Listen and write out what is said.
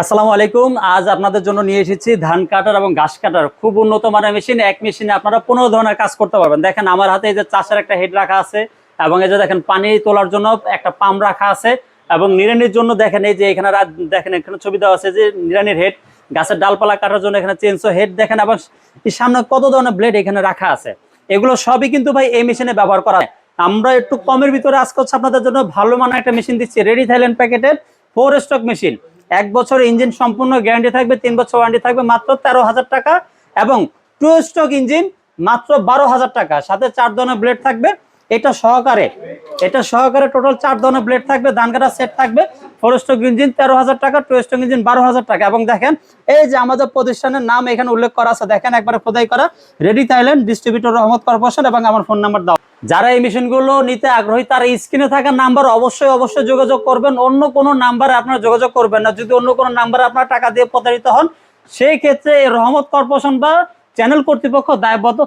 আসসালামু আলাইকুম। আজ আপনাদের জন্য নিয়ে এসেছি ধান কাটার এবং ঘাস কাটার খুব উন্নত মানের মেশিন এক মেশিনে আপনারা পনেরো ধরনের কাজ করতে পারবেন। দেখেন আমার হাতে এই যে চাষের একটা হেড রাখা আছে এবং এই যে দেখেন পানি তোলার জন্য একটা পাম্প রাখা আছে এবং নিড়ানির জন্য দেখেন এই যে এখানে দেখেন এখানে ছবি দেওয়া আছে যে নিড়ানির হেড গাছের ডালপালা কাটার জন্য এখানে চেঞ্জো হেড দেখেন এবং সামনে কত ধরনের ব্লেড এখানে রাখা আছে। এগুলো সবই কিন্তু ভাই এই মেশিনে ব্যবহার করা। আমরা একটু কমের ভিতরে আজকে হচ্ছে আপনাদের জন্য ভালো মানের একটা মেশিন দিচ্ছি। রেডি থাইল্যান্ড প্যাকেটের ফোর স্টক মেশিন এক বছর ইঞ্জিন সম্পূর্ণ গ্যারান্টি থাকবে, তিন বছর ওয়ারেন্টি থাকবে, মাত্র তেরো হাজার টাকা এবং টু স্টক ইঞ্জিন মাত্র বারো হাজার টাকা। সাথে চার ধরনের ব্লেড থাকবে, এটা সহকারে এটা সহকারে টোটাল চার ধরনের ব্লেড থাকবে, ধান কাটা সেট থাকবে ফোর স্টক ইঞ্জিন তেরো হাজার টাকা টু স্টক ইঞ্জিন বারো হাজার টাকা। এবং দেখেন, এই যে আমাদের প্রতিষ্ঠানের নাম এখানে উল্লেখ করা আছে, দেখেন একবারে খোদাই করা ready Thailand distributor Rahmat corporation এবং আমার ফোন নাম্বার দাও। যারা এই মেশিনগুলো নিতে আগ্রহী, তারা স্ক্রিনে থাকা নাম্বার অবশ্যই অবশ্যই যোগাযোগ করবেন। অন্য কোনো নাম্বারে আপনারা যোগাযোগ করবেন না। যদি অন্য কোনো নাম্বারে আপনারা টাকা দিয়ে প্রতারিত হন, সেই ক্ষেত্রে রহমত কর্পোরেশন বা চ্যানেল কর্তৃপক্ষ দায়বদ্ধ